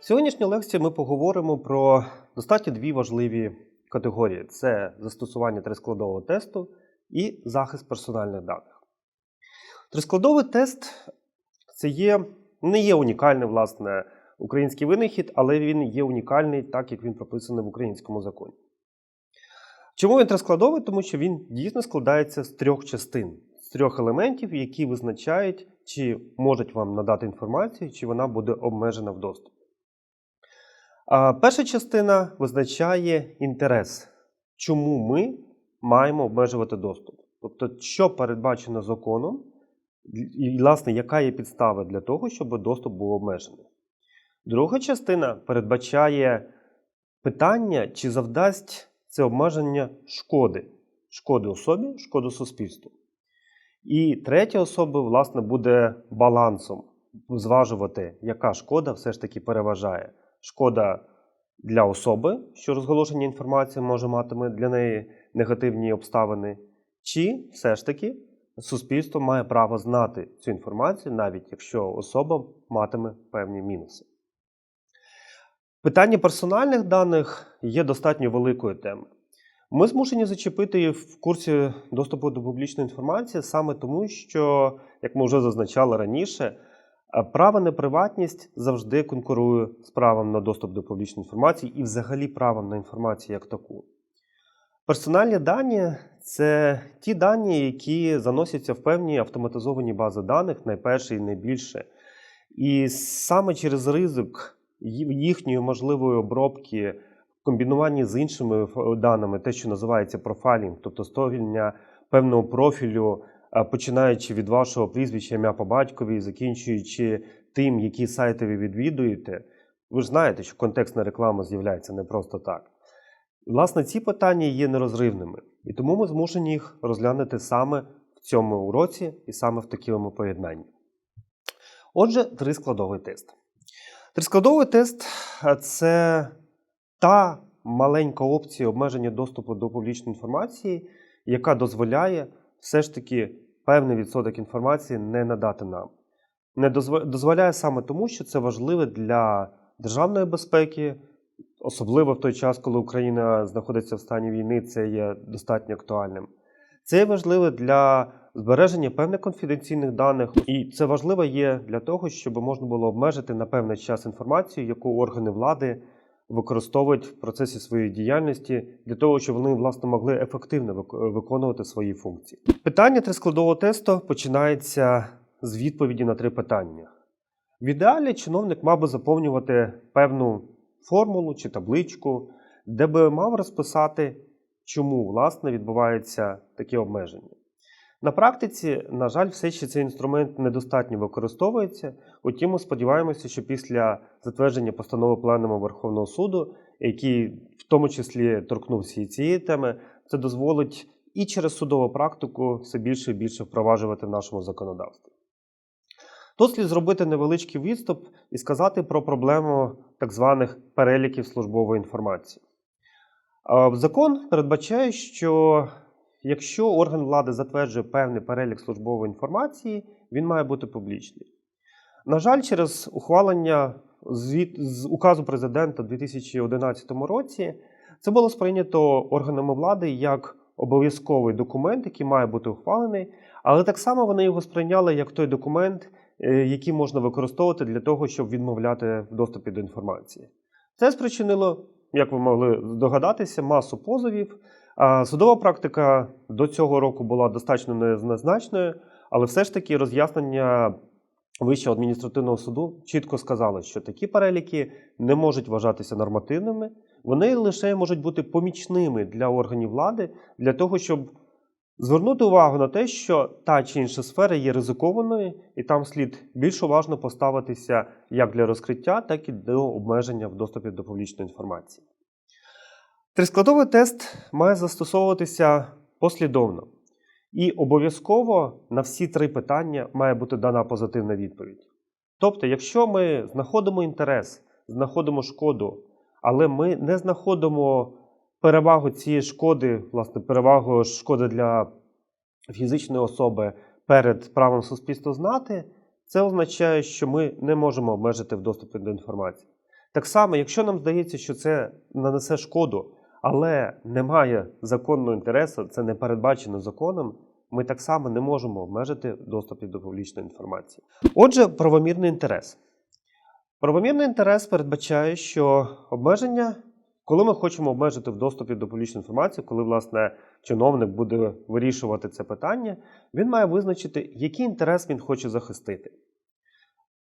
В сьогоднішній лекції ми поговоримо про достатньо дві важливі категорії: це застосування трискладового тесту і захист персональних даних. Трискладовий тест це є, не є унікальний, власне, український винахід, але він є унікальний, так як він прописаний в українському законі. Чому він трискладовий? Тому що він дійсно складається з трьох частин, з трьох елементів, які визначають, чи можуть вам надати інформацію, чи вона буде обмежена в доступі. Перша частина визначає інтерес, чому ми маємо обмежувати доступ. Тобто, що передбачено законом, і, власне, яка є підстава для того, щоб доступ був обмежений. Друга частина передбачає питання, чи завдасть це обмеження шкоди, шкоди особі, шкоду суспільству. І третя особа, власне, буде балансом зважувати, яка шкода все ж таки переважає. Шкода для особи, що розголошення інформації може матиме для неї негативні обставини, чи все ж таки суспільство має право знати цю інформацію, навіть якщо особа матиме певні мінуси. Питання персональних даних є достатньо великою темою. Ми змушені зачепити в курсі доступу до публічної інформації саме тому, що, як ми вже зазначали раніше, право на приватність завжди конкурує з правом на доступ до публічної інформації і взагалі правом на інформацію як таку. Персональні дані це ті дані, які заносяться в певні автоматизовані бази даних, найперше і найбільше. І саме через ризик їхньої можливої обробки комбінуванні з іншими даними, те, що називається профайлінг, тобто створення певного профілю, починаючи від вашого прізвища, ім'я по батькові, закінчуючи тим, які сайти ви відвідуєте. Ви ж знаєте, що контекстна реклама з'являється не просто так. Власне, ці питання є нерозривними, і тому ми змушені їх розглянути саме в цьому уроці і саме в такому поєднанні. Отже, трискладовий тест. Трискладовий тест це та маленька опція обмеження доступу до публічної інформації, яка дозволяє все ж таки певний відсоток інформації не надати нам. Не дозволяє саме тому, що це важливо для державної безпеки, особливо в той час, коли Україна знаходиться в стані війни, це є достатньо актуальним. Це є важливо для збереження певних конфіденційних даних, і це важливо є для того, щоб можна було обмежити на певний час інформацію, яку органи влади використовують в процесі своєї діяльності для того, щоб вони власне могли ефективно виконувати свої функції. Питання трискладового тесту починається з відповіді на три питання. В ідеалі чиновник мав би заповнювати певну формулу чи табличку, де би мав розписати, чому власне відбувається таке обмеження. На практиці, на жаль, все ще цей інструмент недостатньо використовується. Утім, ми сподіваємося, що після затвердження постанови пленуму Верховного суду, який в тому числі торкнувся і цієї теми, це дозволить і через судову практику все більше і більше впроваджувати в нашому законодавстві. Тут слід зробити невеличкий відступ і сказати про проблему так званих переліків службової інформації. Закон передбачає, що якщо орган влади затверджує певний перелік службової інформації, він має бути публічний. На жаль, через ухвалення з указу президента у 2011 році це було сприйнято органами влади як обов'язковий документ, який має бути ухвалений, але так само вони його сприйняли як той документ, е, який можна використовувати для того, щоб відмовляти в доступі до інформації. Це спричинило, як ви могли здогадатися, масу позовів. Судова практика до цього року була достатньо незначною, але все ж таки роз'яснення Вищого адміністративного суду чітко сказали, що такі переліки не можуть вважатися нормативними, вони лише можуть бути помічними для органів влади для того, щоб звернути увагу на те, що та чи інша сфера є ризикованою, і там слід більш уважно поставитися як для розкриття, так і до обмеження в доступі до публічної інформації. Трискладовий тест має застосовуватися послідовно. І обов'язково на всі три питання має бути дана позитивна відповідь. Тобто, якщо ми знаходимо інтерес, знаходимо шкоду, але ми не знаходимо перевагу цієї шкоди, власне, перевагу шкоди для фізичної особи перед правом суспільства знати, це означає, що ми не можемо обмежити в доступі до інформації. Так само, якщо нам здається, що це нанесе шкоду, але немає законного інтересу, це не передбачено законом, ми так само не можемо обмежити доступ до публічної інформації. Отже, правомірний інтерес. Правомірний інтерес передбачає, що обмеження, коли ми хочемо обмежити в доступі до публічної інформації, коли власне чиновник буде вирішувати це питання, він має визначити, який інтерес він хоче захистити.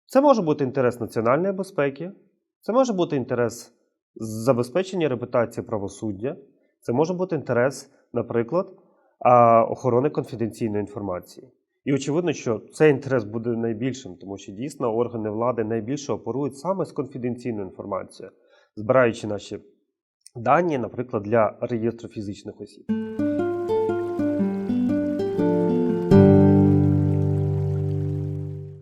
Це може бути інтерес національної безпеки, це може бути інтерес забезпечення репутації правосуддя, це може бути інтерес, наприклад, охорони конфіденційної інформації. І очевидно, що цей інтерес буде найбільшим, тому що дійсно органи влади найбільше оперують саме з конфіденційною інформацією, збираючи наші дані, наприклад, для реєстру фізичних осіб.